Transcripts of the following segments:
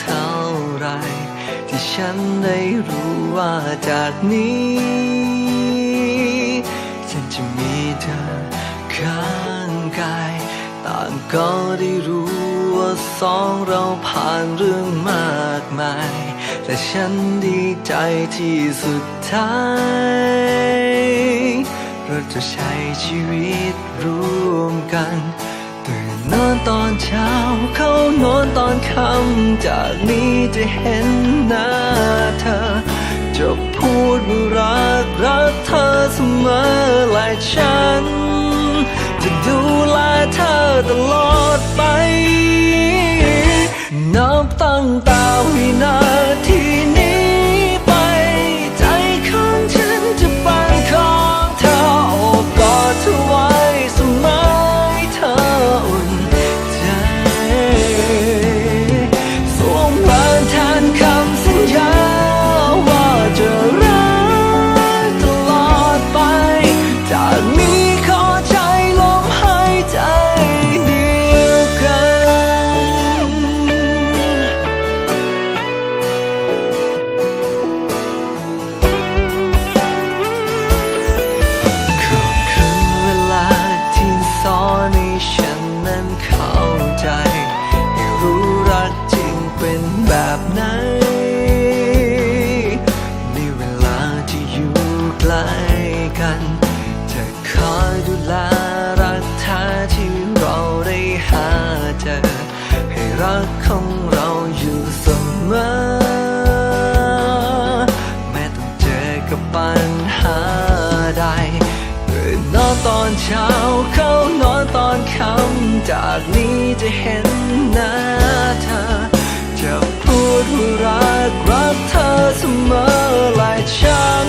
เท่าไรที่ฉันได้รู้ว่าจากนี้ ฉันจะมีเธอข้างกาย ต่างก็ได้รู้ว่าสองเราผ่านเรื่องมากมาย แต่ฉันดีใจที่สุดท้ายเราจะใช้ชีวิตร่วมกัน มนอนตอนค่ำจากนี้จะเห็นหน้าเธอ จะพูดว่ารักรักเธอเสมอและฉัน จะดูแลเธอตลอดไป นับตั้งแต่วินา แบบไหน ในเวลาที่อยู่ใกล้กันจะคอยดูแลรักแท้ที่เราได้หาเจอ ให้รักของเราอยู่เสมอ แม้ต้องเจอกับปัญหาใดตื่นนอนตอนเช้าเข้านอนตอนค่ำจากนี้จะเห็นหน้าเธอ พูดว่ารักรักเธอเสมอหลายฉัน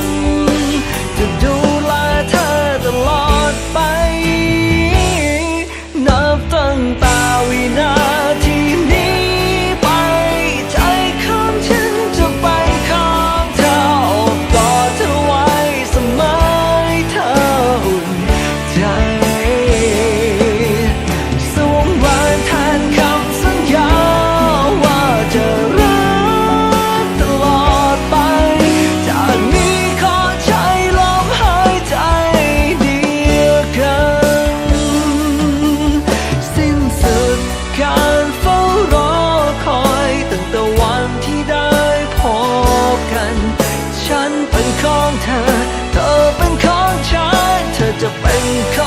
ฉันเป็นของเธอ เธอเป็นของฉัน เธอจะเป็นของ